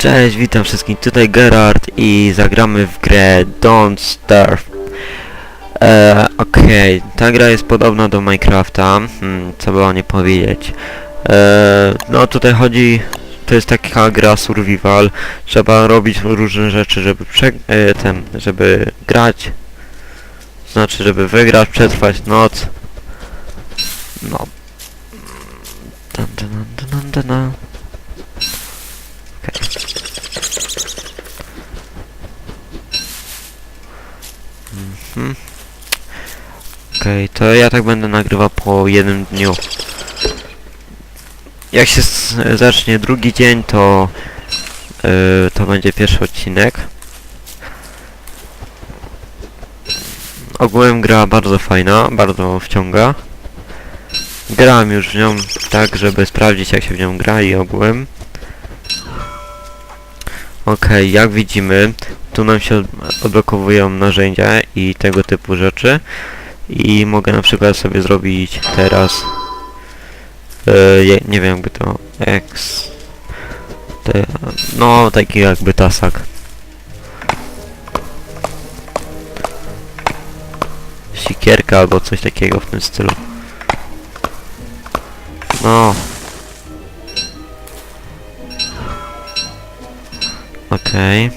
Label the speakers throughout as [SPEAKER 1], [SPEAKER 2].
[SPEAKER 1] Cześć, witam wszystkich, tutaj Gerard i zagramy w grę Don't Starve. E, Okej, ta gra jest podobna do Minecrafta, hmm, co by o nie powiedzieć. E, no tutaj chodzi, to jest taka gra survival, trzeba robić różne rzeczy, żeby prze, e, ten, żeby grać, znaczy żeby wygrać, przetrwać noc. No. Dun, dun, dun, dun, dun, dun. Mhm. Okej, to ja tak będę nagrywał po jednym dniu. Jak się zacznie drugi dzień, to yy, to będzie pierwszy odcinek. Ogółem gra bardzo fajna, bardzo wciąga. Grałem już w nią tak, żeby sprawdzić jak się w nią gra i ogółem. Okej, jak widzimy, tu nam się od- odblokowują narzędzia i tego typu rzeczy. I mogę na przykład sobie zrobić teraz, je- nie wiem jakby to, X, te, no taki jakby tasak. Sikierka albo coś takiego w tym stylu. No. Okej. Eee,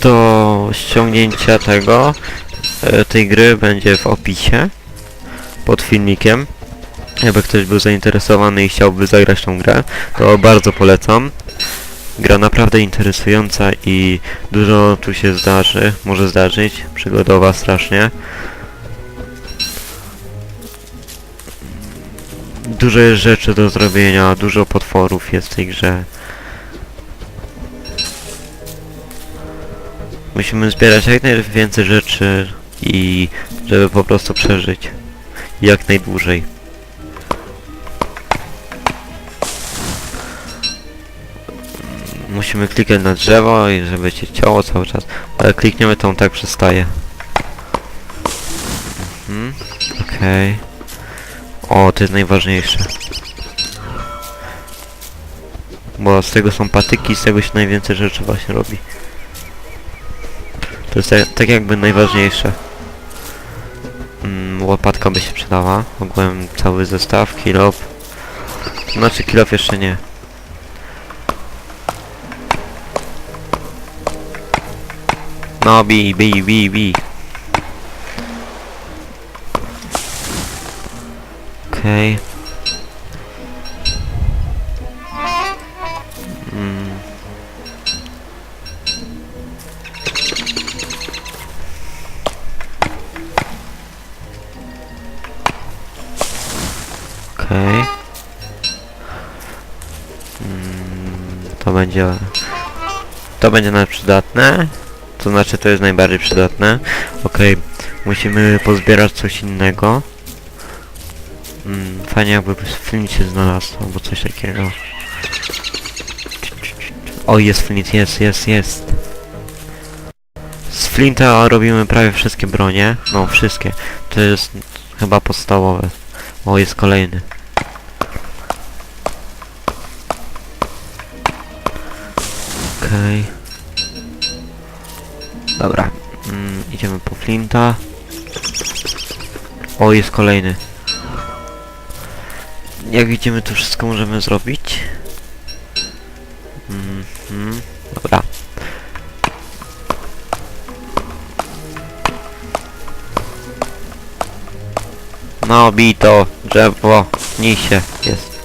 [SPEAKER 1] do ściągnięcia tego, e, tej gry będzie w opisie pod filmikiem. Jakby ktoś był zainteresowany i chciałby zagrać tą grę, to bardzo polecam. Gra naprawdę interesująca i dużo tu się zdarzy, może zdarzyć, przygodowa strasznie. Dużo jest rzeczy do zrobienia, dużo potworów jest w tej grze. Musimy zbierać jak najwięcej rzeczy i żeby po prostu przeżyć jak najdłużej. Musimy klikać na drzewo i żeby cię ciało cały czas. Ale klikniemy on tak przestaje. Mhm. Okej. O, to jest najważniejsze. Bo z tego są patyki, z tego się najwięcej rzeczy właśnie robi. To jest tak, tak jakby najważniejsze. Mm, łopatka by się przydała. Ogółem cały zestaw, kilop. Znaczy kilop jeszcze nie. No, bi, bi, bi, bi. Okej. Mm. Okej. Mm, to będzie... To będzie nawet przydatne. To znaczy to jest najbardziej przydatne. Okej, musimy pozbierać coś innego. Mm, fajnie jakby flint się znalazł, albo coś takiego. O, jest flint, jest, jest, jest. Z flinta robimy prawie wszystkie bronie. No, wszystkie. To jest chyba podstawowe. O, jest kolejny. Okej. Dobra. Mm, idziemy po flinta. O, jest kolejny. Jak widzimy, to wszystko możemy zrobić. Mhm. Dobra. No, bij to drzewo. Nij się. Jest.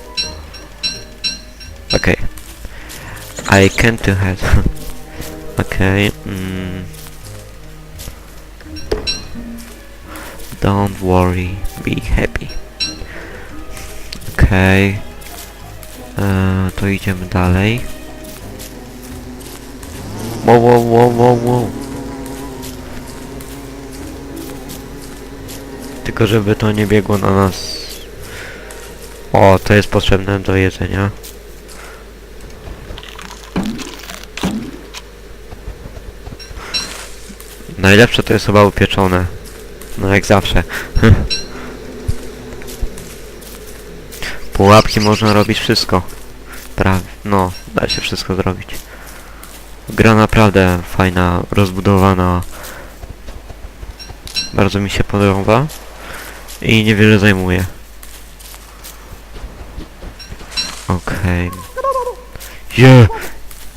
[SPEAKER 1] I can't do that. Okej. Mm. Don't worry. Be happy. Okej. Eee, to idziemy dalej. Wow, wow, wow, wow, wow. Tylko żeby to nie biegło na nas. O, to jest potrzebne do jedzenia. Najlepsze to jest chyba upieczone. No jak zawsze. Pułapki można robić wszystko. prawie, no, da się wszystko zrobić. Gra naprawdę fajna, rozbudowana. Bardzo mi się podoba. I niewiele zajmuje. Okej. Je!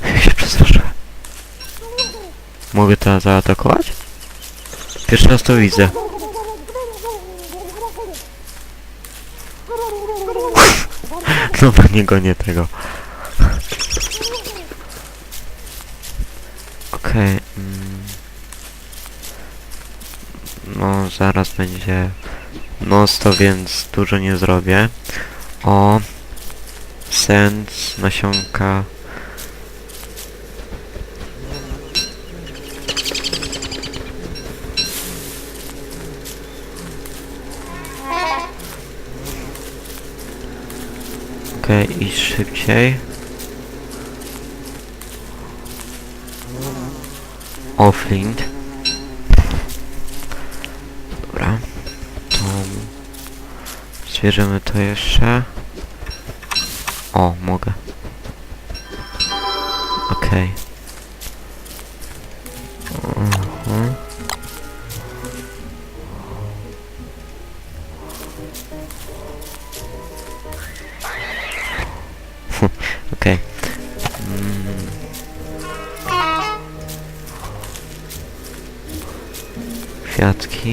[SPEAKER 1] Jak się przestraszyłem. Mogę teraz zaatakować? Pierwszy raz to widzę. Dobra, nie tego. Okej. mm. No, zaraz będzie noc, więc dużo nie zrobię. O. Sens, nasionka. Okej, iść szybciej. Offlint. Dobra. To... Zwierzymy to jeszcze. O, mogę. Okej. Mhm. Wow,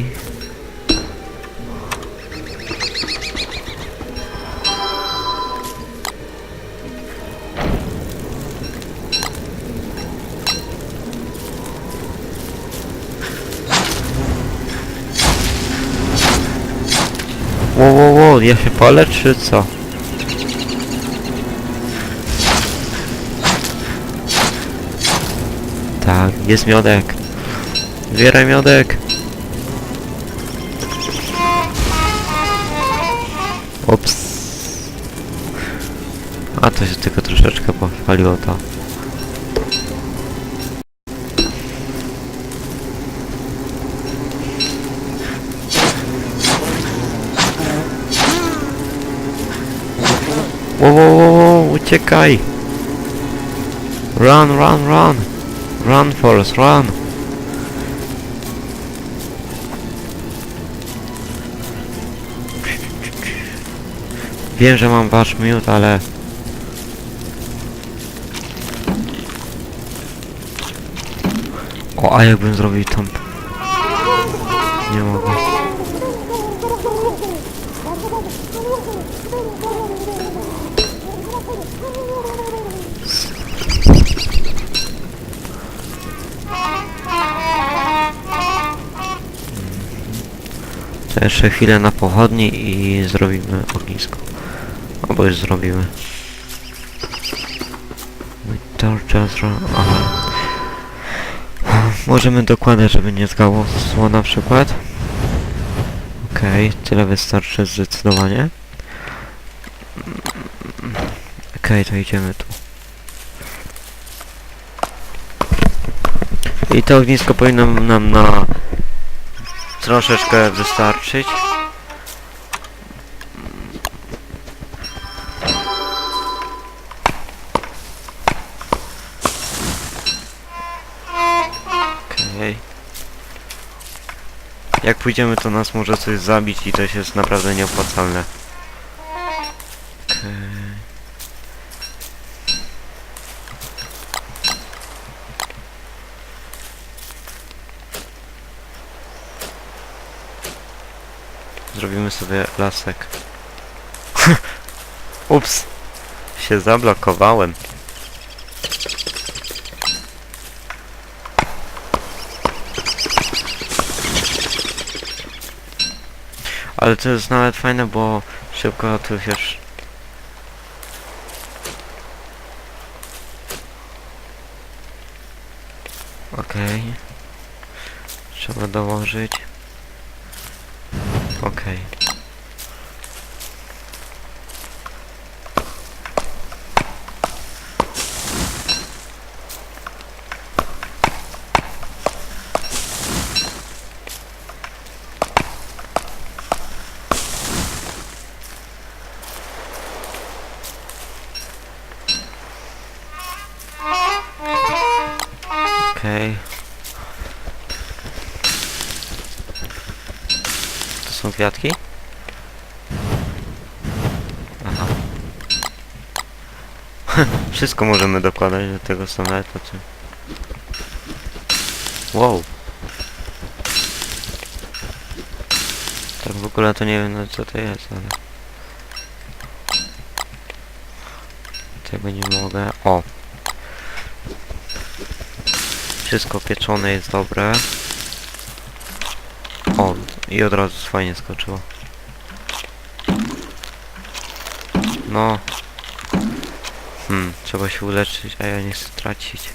[SPEAKER 1] wow, wow, ja się palę czy co? Tak, jest miodek. Zbieraj miodek. Ups. A to się tylko troszeczkę pochwaliło to. Wow, wow, wow, wow, uciekaj! Run, run, run! Run, Forrest, run! Wiem, że mam wasz miód, ale... O, a jakbym zrobił tą... Nie mogę. Jeszcze chwilę na pochodni i zrobimy ognisko. Albo już zrobimy. Torches, aha. Możemy dokładać, żeby nie zgasło na przykład. Okej, tyle wystarczy zdecydowanie. Okej, to idziemy tu. I to ognisko powinno nam na troszeczkę wystarczyć. Jak pójdziemy to nas może coś zabić i to jest naprawdę nieopłacalne. Zrobimy sobie lasek. Ups! Się zablokowałem. Ale to jest nawet fajne, bo szybko tu się... sz- Okej. Trzeba dołożyć. Okej. są kwiatki? Aha. Wszystko możemy dokładać do tego samego, czy... Wow. Tak w ogóle to nie wiem no co to jest, ale... Tego nie mogę. O! Wszystko pieczone jest dobre. O, i od razu fajnie skoczyło. No. Hmm, trzeba się uleczyć, a ja nie chcę tracić.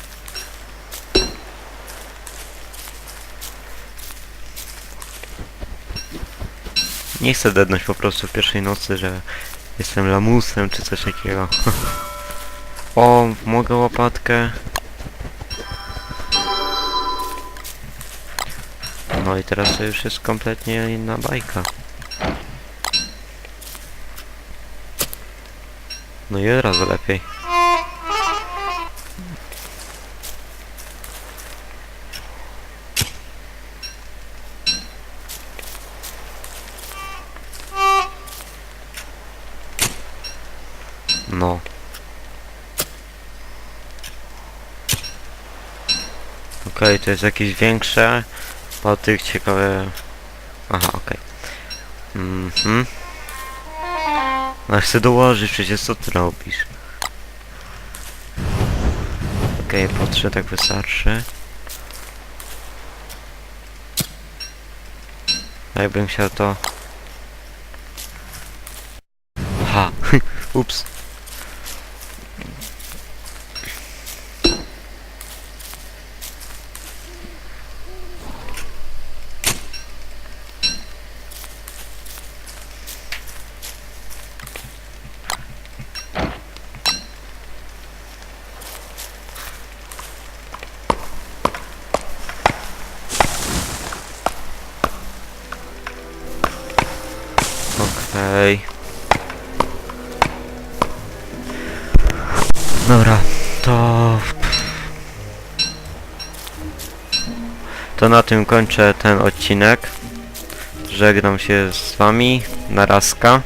[SPEAKER 1] Nie chcę dednąć po prostu w pierwszej nocy, że jestem lamusem czy coś takiego. o, mogę łopatkę. No i teraz to już jest kompletnie inna bajka. No i od razu lepiej. No. Okej, to jest jakieś większe. Po tych ciekawe... Aha, okej. Mhm. No chcę dołożyć, przecież co ty robisz? Okej, okay, po tak wystarczy. Jakbym chciał to... Aha, ups. Okej. Dobra, to... To na tym kończę ten odcinek. Żegnam się z wami. Narazka.